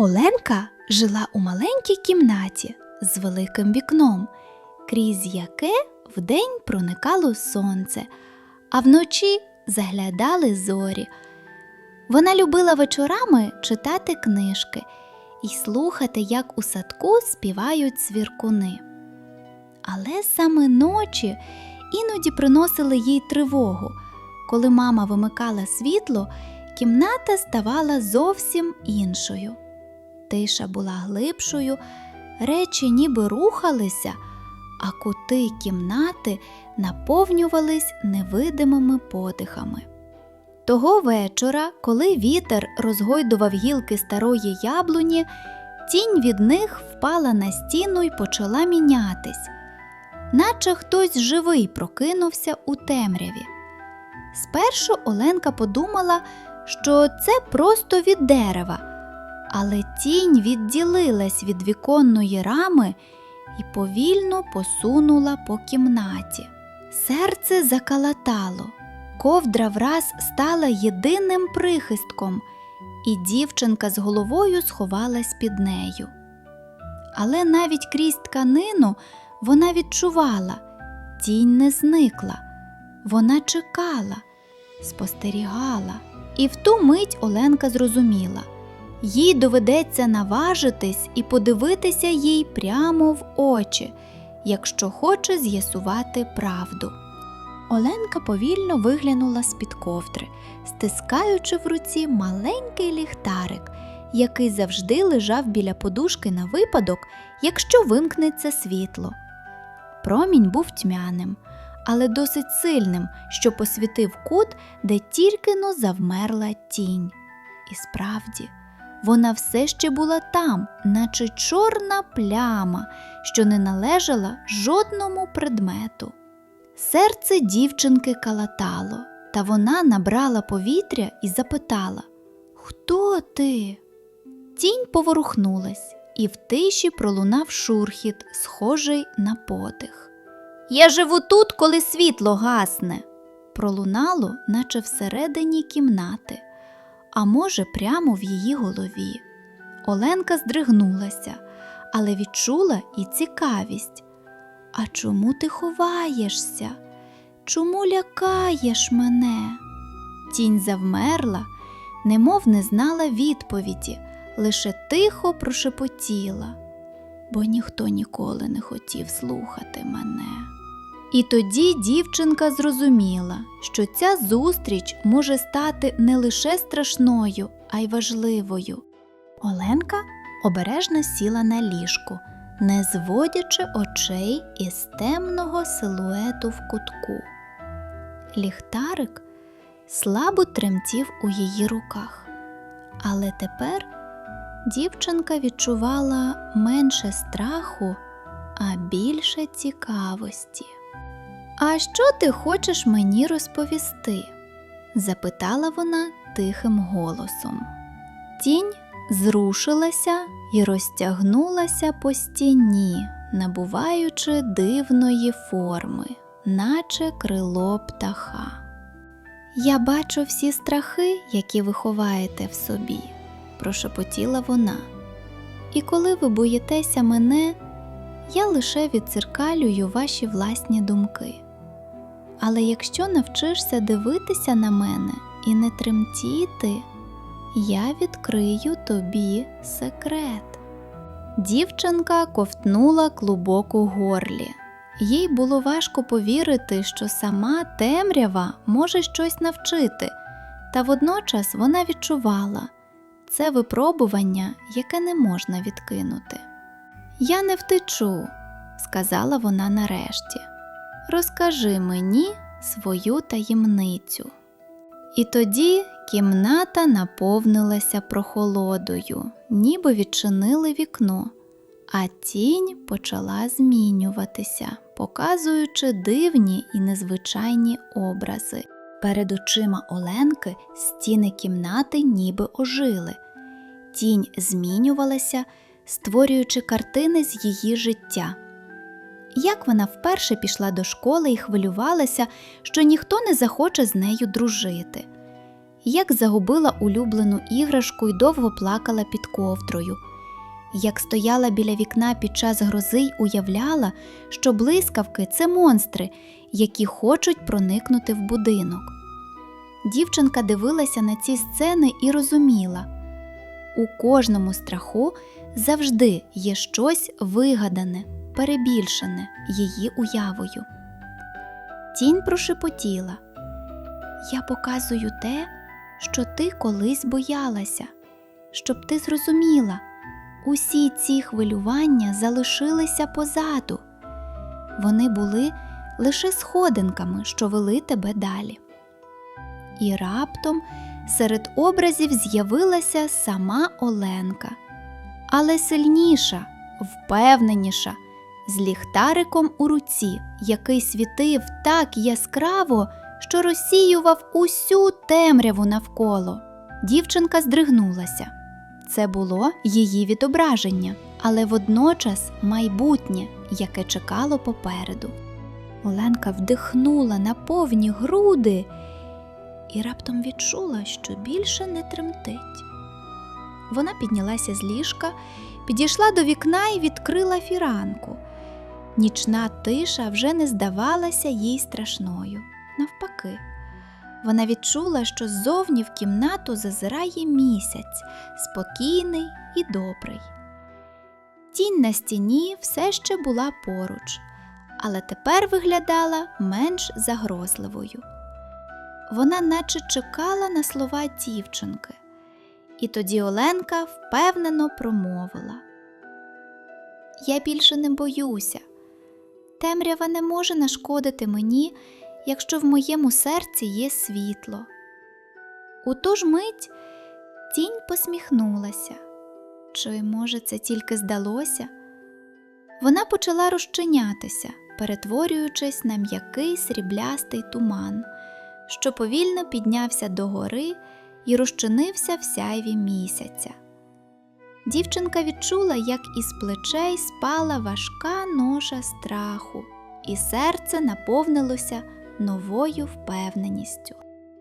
Оленка жила у маленькій кімнаті з великим вікном, крізь яке вдень проникало сонце, а вночі заглядали зорі. Вона любила вечорами читати книжки і слухати, як у садку співають свіркуни. Але саме ночі іноді приносили їй тривогу. Коли мама вимикала світло, кімната ставала зовсім іншою. Тиша була глибшою, речі ніби рухалися, а кути кімнати наповнювались невидимими подихами. Того вечора, коли вітер розгойдував гілки старої яблуні, тінь від них впала на стіну й почала мінятись, наче хтось живий прокинувся у темряві. Спершу Оленка подумала, що це просто від дерева, але тінь відділилась від віконної рами і повільно посунула по кімнаті. Серце закалатало, ковдра враз стала єдиним прихистком, і дівчинка з головою сховалась під нею. Але навіть крізь тканину вона відчувала, тінь не зникла, вона чекала, спостерігала. І в ту мить Оленка зрозуміла їй доведеться наважитись і подивитися їй прямо в очі, якщо хоче з'ясувати правду. Оленка повільно виглянула з-під ковдри, стискаючи в руці маленький ліхтарик, який завжди лежав біля подушки на випадок, якщо вимкнеться світло. Промінь був тьмяним, але досить сильним, що посвітив кут, де тільки но завмерла тінь. І справді, вона все ще була там, наче чорна пляма, що не належала жодному предмету. Серце дівчинки калатало, та вона набрала повітря і запитала Хто ти? Тінь поворухнулась, і в тиші пролунав шурхіт, схожий на подих. Я живу тут, коли світло гасне, пролунало, наче всередині кімнати, а може, прямо в її голові. Оленка здригнулася, але відчула і цікавість. А чому ти ховаєшся? Чому лякаєш мене? Тінь завмерла, немов не знала відповіді, лише тихо прошепотіла, бо ніхто ніколи не хотів слухати мене. І тоді дівчинка зрозуміла, що ця зустріч може стати не лише страшною, а й важливою. Оленка обережно сіла на ліжку, не зводячи очей із темного силуету в кутку. Ліхтарик слабо тремтів у її руках, але тепер дівчинка відчувала менше страху, а більше цікавості. А що ти хочеш мені розповісти? запитала вона тихим голосом. Тінь зрушилася і розтягнулася по стіні, набуваючи дивної форми, наче крило птаха. Я бачу всі страхи, які ви ховаєте в собі, прошепотіла вона. І коли ви боїтеся мене, я лише відцеркалюю ваші власні думки. Але якщо навчишся дивитися на мене і не тремтіти, я відкрию тобі секрет. Дівчинка ковтнула клубок у горлі. Їй було важко повірити, що сама темрява може щось навчити, та водночас вона відчувала це випробування, яке не можна відкинути. Я не втечу, сказала вона нарешті. Розкажи мені свою таємницю. І тоді кімната наповнилася прохолодою, ніби відчинили вікно, а тінь почала змінюватися, показуючи дивні і незвичайні образи. Перед очима Оленки стіни кімнати ніби ожили. Тінь змінювалася, створюючи картини з її життя. Як вона вперше пішла до школи і хвилювалася, що ніхто не захоче з нею дружити. як загубила улюблену іграшку і довго плакала під ковдрою, як стояла біля вікна під час грози й уявляла, що блискавки це монстри, які хочуть проникнути в будинок. Дівчинка дивилася на ці сцени і розуміла у кожному страху завжди є щось вигадане, перебільшене її уявою. Тінь прошепотіла Я показую те, що ти колись боялася, щоб ти зрозуміла, усі ці хвилювання залишилися позаду. Вони були лише сходинками, що вели тебе далі. І раптом серед образів з'явилася сама Оленка, але сильніша, впевненіша, з ліхтариком у руці, який світив так яскраво, що розсіював усю темряву навколо. Дівчинка здригнулася. Це було її відображення, але водночас майбутнє, яке чекало попереду. Оленка вдихнула на повні груди і раптом відчула, що більше не тремтить. Вона піднялася з ліжка, підійшла до вікна і відкрила фіранку. Нічна тиша вже не здавалася їй страшною. Навпаки, вона відчула, що ззовні в кімнату зазирає місяць, спокійний і добрий. Тінь на стіні все ще була поруч, але тепер виглядала менш загрозливою. Вона наче чекала на слова дівчинки, і тоді Оленка впевнено промовила: Я більше не боюся. Темрява не може нашкодити мені, якщо в моєму серці є світло. У ту ж мить тінь посміхнулася. Чи, може, це тільки здалося? Вона почала розчинятися, перетворюючись на м'який сріблястий туман, що повільно піднявся догори і розчинився в сяйві місяця. Дівчинка відчула, як із плечей спала важка ноша страху, і серце наповнилося новою впевненістю.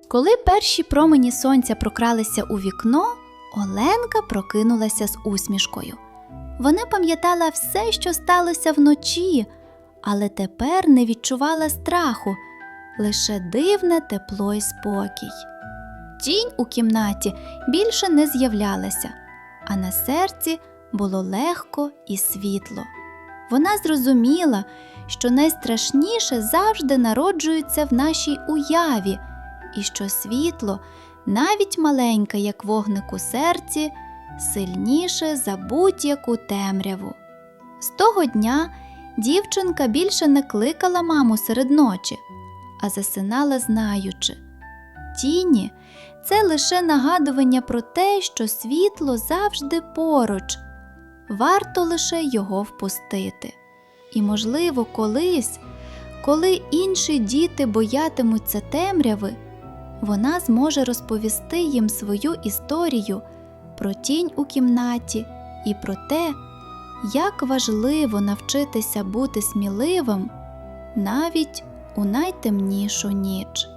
Коли перші промені сонця прокралися у вікно, Оленка прокинулася з усмішкою. Вона пам'ятала все, що сталося вночі, але тепер не відчувала страху, лише дивне тепло й спокій. Тінь у кімнаті більше не з'являлася, а на серці було легко і світло. Вона зрозуміла, що найстрашніше завжди народжується в нашій уяві, і що світло, навіть маленьке, як вогник у серці, сильніше за будь-яку темряву. З того дня дівчинка більше не кликала маму серед ночі, а засинала, знаючи. Тіні це лише нагадування про те, що світло завжди поруч, варто лише його впустити. І, можливо, колись, коли інші діти боятимуться темряви, вона зможе розповісти їм свою історію про тінь у кімнаті і про те, як важливо навчитися бути сміливим навіть у найтемнішу ніч.